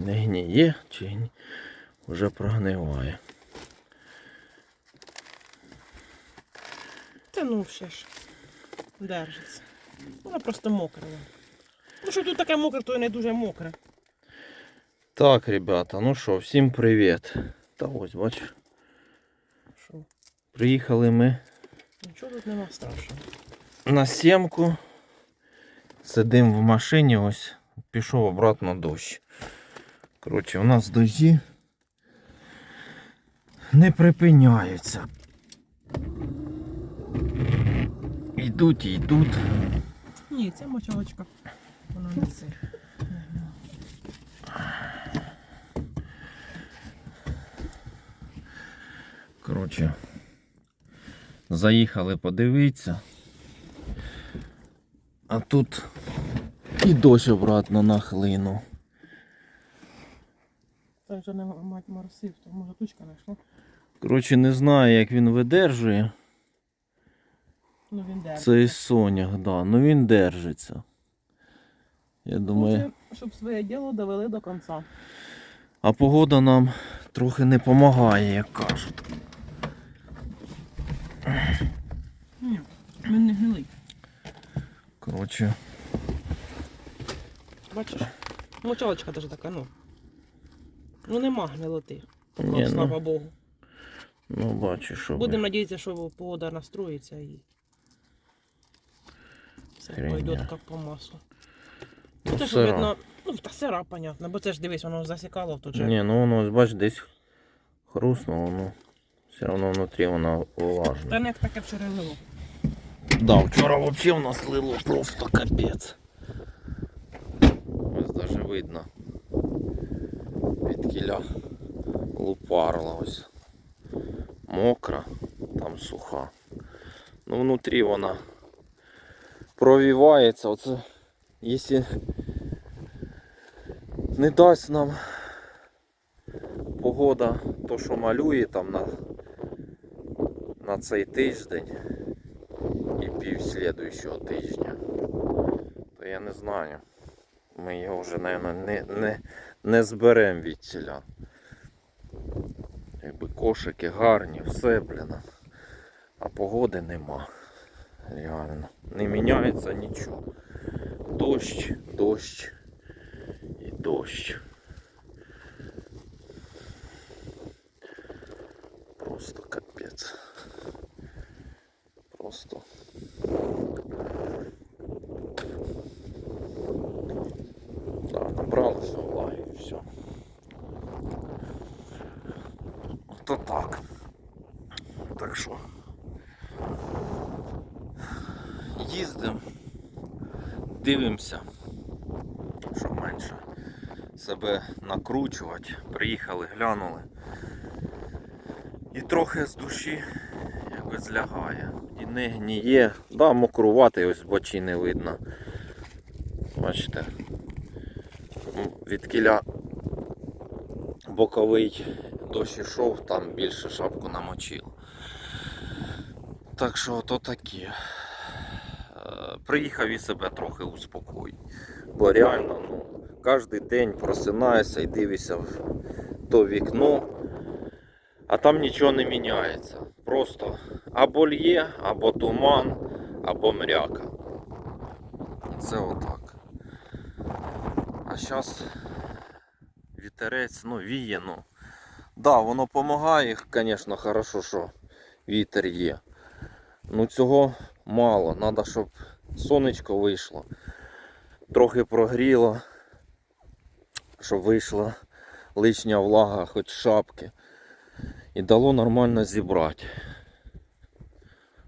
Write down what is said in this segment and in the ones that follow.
не гніє чи вже прогниває. Та ну ще ж. Держиться. Вона просто мокра. Ну що тут таке мокре, то і не дуже мокре. Так, ребята, ну що, всім привіт. Та ось, бач, Що? приїхали ми Нічого тут нема страшного. на сімку. Сидимо в машині, ось пішов обратно дощ. Коротше, у нас дощі не припиняються. Йдуть і йдуть. Ні, ця мочалочка. Вона не це. Коротше, заїхали подивитися. А тут і дощ обратно нахлинув. Це вже не мать моросив, то може тучка знайшла. Коротше, не знаю, як він видержує Ну він де. цей соняк, да. ну він держиться. Я думаю, Лучше, щоб своє діло довели до кінця. а погода нам трохи не допомагає, як кажуть. Ні, він не гнилий. Коротше, Бачиш? Мочалочка теж така, ну. Ну нема гнилоти. Ні, ну. слава Богу. ну бачиш, що. Будемо надіятися, що погода настроїться і все пойде як по маслу. Ну, Ну, це ж видно, ну та сира, понятно, бо це ж дивись, воно засікало тут же. Ні, ну воно, бач, десь хрустнуло, ну все одно внутрі воно влажне. Та не як таке вчора лило. Да, вчора вообще у нас лило просто капець. Ось даже видно. Від кіля лупарила ось. Мокра, там суха. Ну внутрі вона провівається. Оце, якщо не дасть нам погода то, що малює там на, на цей тиждень і пів слідуючого тижня, то я не знаю. Ми його вже, мабуть, не, не, не зберемо від ціля. Якби кошики гарні, все, блін. А погоди нема. Реально. Не міняється нічого. Дощ, дощ і дощ. Просто капець. Просто. Да, набралося влаги і все. То так. Що. Їздимо, дивимося, що менше себе накручувати. Приїхали, глянули. І трохи з душі якби злягає. І не гніє. Да, мокруватий, ось бочі не видно. Бачите. М, Від кіля боковий дощ ішов, там більше шапку намочило. Так що то таке. Приїхав і себе трохи успокоїть. Бо реально, ну, кожен день просинаюся і дивишся в то вікно, а там нічого не міняється. Просто або лє, або туман, або мряка. Це отак. А зараз вітерець, ну, віє, ну. Да, воно допомагає, звісно, хорошо, що вітер є. Ну цього мало. Треба, щоб сонечко вийшло. Трохи прогріло, щоб вийшла лишня влага, хоч шапки. І дало нормально зібрати.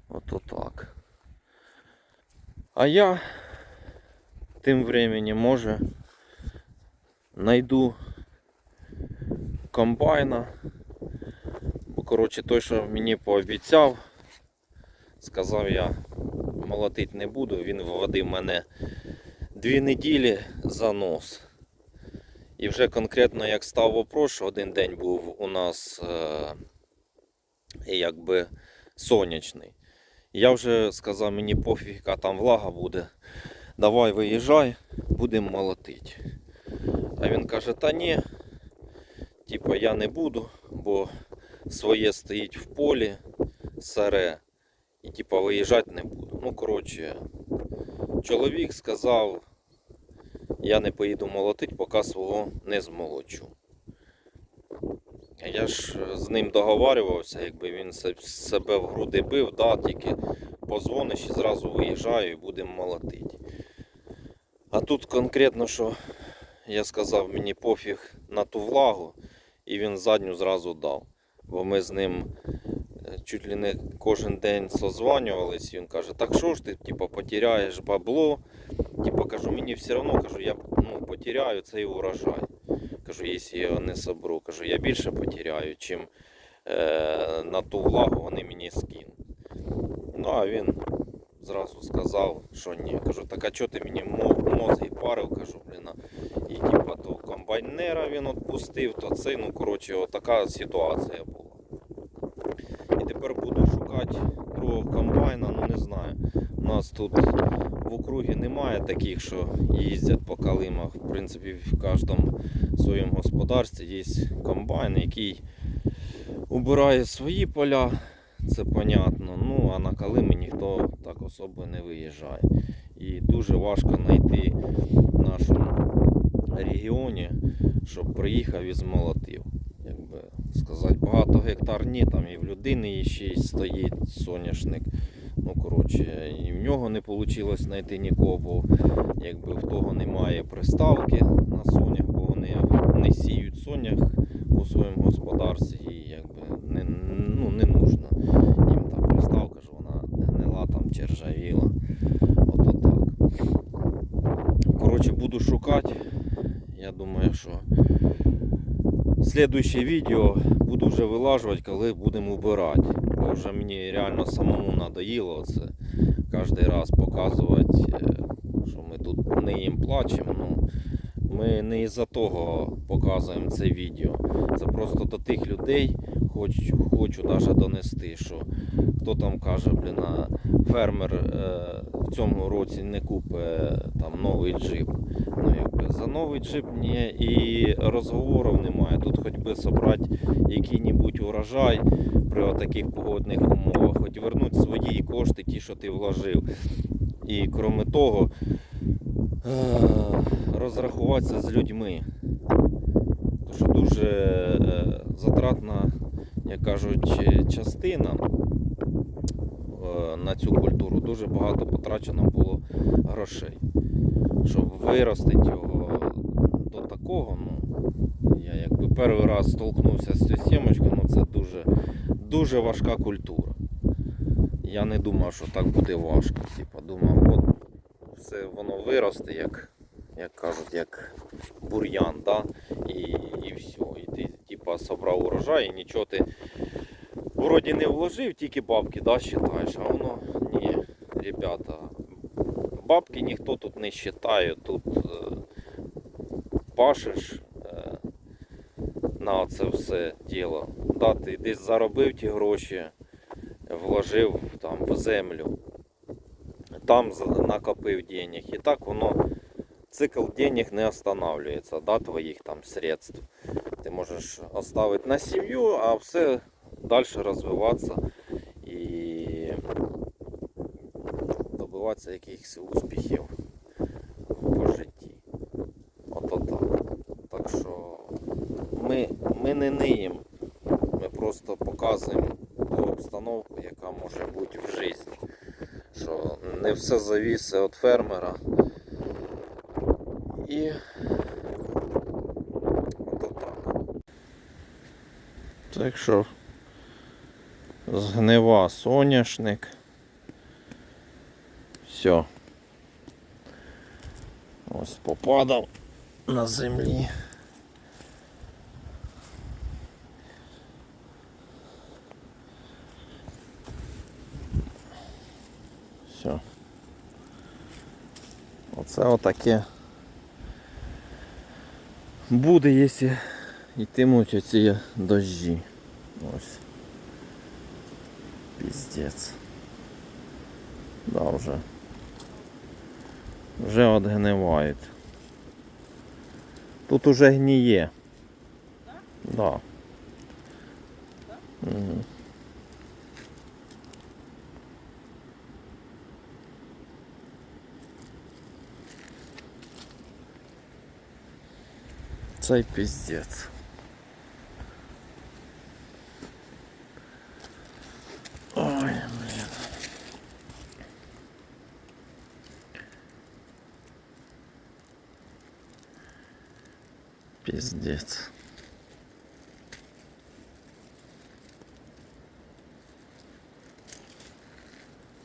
Ото так. А я тим временем може найду комбайна. Бо коротше той, що мені пообіцяв, сказав я молотити не буду, він вводив мене дві неділі за нос. І вже конкретно як став вопрос, один день був у нас е, якби сонячний. Я вже сказав, мені пофіг, яка там влага буде. Давай виїжджай, будемо молотити. А він каже, та ні, типа я не буду, бо своє стоїть в полі, саре, і типа виїжджати не буду. Ну, коротше, чоловік сказав, я не поїду молотить, поки свого не змолочу. Я ж з ним договарювався, якби він себе в груди бив, да, тільки позвониш і зразу виїжджаю і будемо молотити. А тут конкретно, що я сказав, мені пофіг на ту влагу, і він задню зразу дав. Бо ми з ним чуть ли не кожен день созванювались, він каже, так що ж ти, типу, потеряєш бабло. Типу, кажу, мені все одно, кажу, я ну, потеряю цей урожай. Кажу, якщо я його не соберу, кажу, я більше потеряю, чим е, на ту влагу вони мені скинуть. Ну, а він зразу сказав, що ні. Кажу, так а чого ти мені мозги парив? Кажу, блін. І типа то комбайнера він відпустив, то це, ну коротше, отака ситуація була. І тепер буду шукати другого комбайна, ну не знаю. У нас тут в округі немає таких, що їздять по калимах. В принципі, в кожному своєму господарстві є комбайн, який убирає свої поля, це понятно. Ну а на калими ніхто так особо не виїжджає. І дуже важко знайти в нашому регіоні, щоб приїхав і змолотив. Сказати, багато гектар ні, там і в людини ще й стоїть соняшник. Ну, коротше, і в нього не вийшло знайти нікого, бо якби в того немає приставки на сонях, бо вони не сіють сонях у своєму господарстві і якби не, ну, не нужно. Їм та приставка ж вона гнила там чи ржавіла. Ото так. Коротше, буду шукати. Я думаю, що слідуюче відео буду вже вилажувати, коли будемо убирати. Бо вже мені реально самому надоїло це кожен раз показувати, що ми тут не їм плачемо. Ну, ми не із-за того показуємо це відео. Це просто до тих людей хочу, хочу даже донести, що хто там каже, блін, фермер е, в цьому році не купить там новий джип. Ну, якби, за новий джип ні, і розговорів немає. Тут хоч би собрати який-небудь урожай при таких погодних умовах, хоч вернути свої кошти, ті, що ти вложив. І крім того, е, розрахуватися з людьми. Тому що дуже е, затратна, як кажуть, частина е, на цю культуру. Дуже багато потрачено було грошей. Щоб виростити його до такого, ну, я якби перший раз столкнувся з цією сімочкою, ну це дуже, дуже важка культура. Я не думав, що так буде важко. Типа, думав, от все воно виросте, як, як кажуть, як бур'ян, да? і, і все. І ти типа собрав урожай і нічого ти вроді не вложив, тільки бабки да, считаєш, а воно ні, ребята, бабки ніхто тут не считає, тут е, пашеш на це все діло. Да, ти десь заробив ті гроші, вложив там в землю, там накопив денег. І так воно цикл денег не останавливается, да, твоїх там средств. Ти можеш оставити на сім'ю, а все далі розвиватися і добиватися якихось успіхів по житті. Ото так. Так що ми, ми не ниємо, ми просто показуємо ту обстановку, яка може бути в житті. Що не все завісить від фермера. І ото так. Так що згнива соняшник. Все. Ось попадав на землі. Все. Оце отаке буде, якщо йтимуть оці дощі. Ось. Піздець. Да, вже. Вже отгнивають. Тут уже гніє. Да. Мгм. Цей піздець. Ой, блін. Піздець.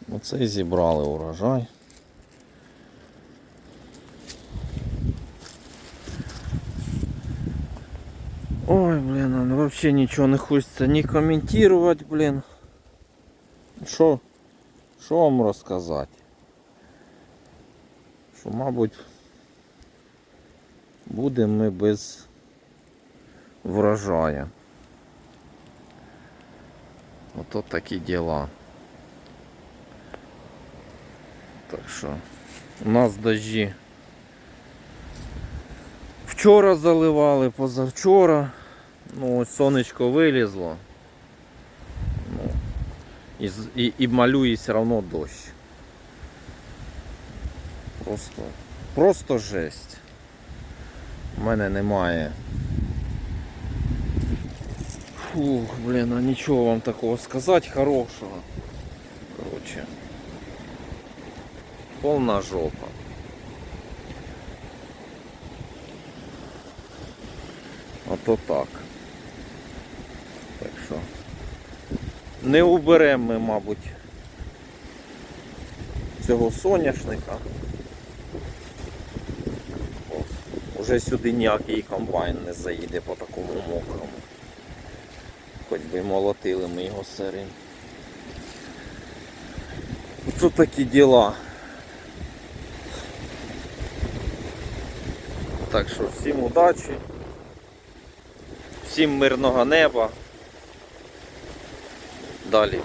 Оце і зібрали урожай. Ой, блин, ну вообще ничего не хочется не комментировать, блин. Що, що вам розказати? Що, мабуть, будемо ми без врожая. Ото такі діла. Так що у нас дожді вчора заливали, позавчора. Ну, ось сонечко вилізло. Ну, і, з- і, і малює все одно дощ. Просто, просто жесть. У мене немає. Фух, блін, а нічого вам такого сказати хорошого. Короче. Повна жопа. Ото так. Так що. Не уберемо ми, мабуть, цього соняшника. О, Уже сюди ніякий комбайн не заїде по такому мокрому. Хоч би молотили ми його сирим. Тут такі діла. Так що всім удачі, всім мирного неба. Далі